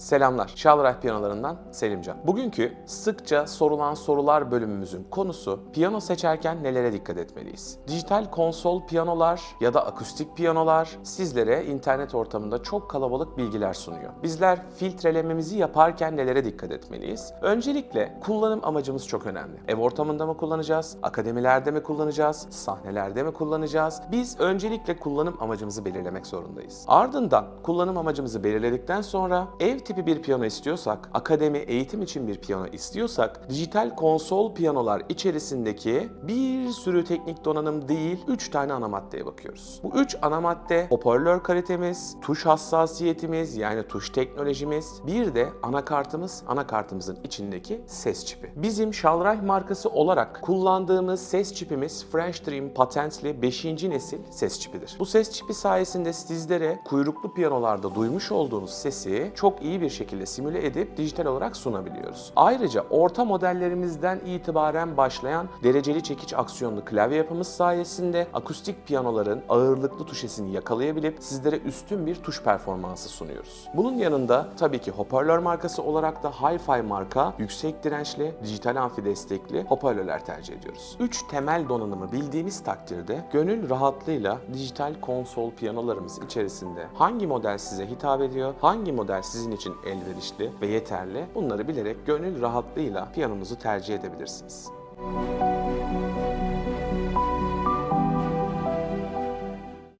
Selamlar. Şalray Piyanolarından Selimcan. Bugünkü sıkça sorulan sorular bölümümüzün konusu piyano seçerken nelere dikkat etmeliyiz? Dijital konsol piyanolar ya da akustik piyanolar sizlere internet ortamında çok kalabalık bilgiler sunuyor. Bizler filtrelememizi yaparken nelere dikkat etmeliyiz? Öncelikle kullanım amacımız çok önemli. Ev ortamında mı kullanacağız? Akademilerde mi kullanacağız? Sahnelerde mi kullanacağız? Biz öncelikle kullanım amacımızı belirlemek zorundayız. Ardından kullanım amacımızı belirledikten sonra ev tipi bir piyano istiyorsak, akademi eğitim için bir piyano istiyorsak, dijital konsol piyanolar içerisindeki bir sürü teknik donanım değil, 3 tane ana maddeye bakıyoruz. Bu 3 ana madde hoparlör kalitemiz, tuş hassasiyetimiz yani tuş teknolojimiz, bir de anakartımız, anakartımızın içindeki ses çipi. Bizim Shalray markası olarak kullandığımız ses çipimiz French Dream patentli 5. nesil ses çipidir. Bu ses çipi sayesinde sizlere kuyruklu piyanolarda duymuş olduğunuz sesi çok iyi bir şekilde simüle edip dijital olarak sunabiliyoruz. Ayrıca orta modellerimizden itibaren başlayan dereceli çekiç aksiyonlu klavye yapımız sayesinde akustik piyanoların ağırlıklı tuşesini yakalayabilip sizlere üstün bir tuş performansı sunuyoruz. Bunun yanında tabii ki hoparlör markası olarak da Hi-Fi marka yüksek dirençli, dijital amfi destekli hoparlörler tercih ediyoruz. 3 temel donanımı bildiğimiz takdirde gönül rahatlığıyla dijital konsol piyanolarımız içerisinde hangi model size hitap ediyor, hangi model sizin için elverişli ve yeterli bunları bilerek gönül rahatlığıyla piyanonuzu tercih edebilirsiniz.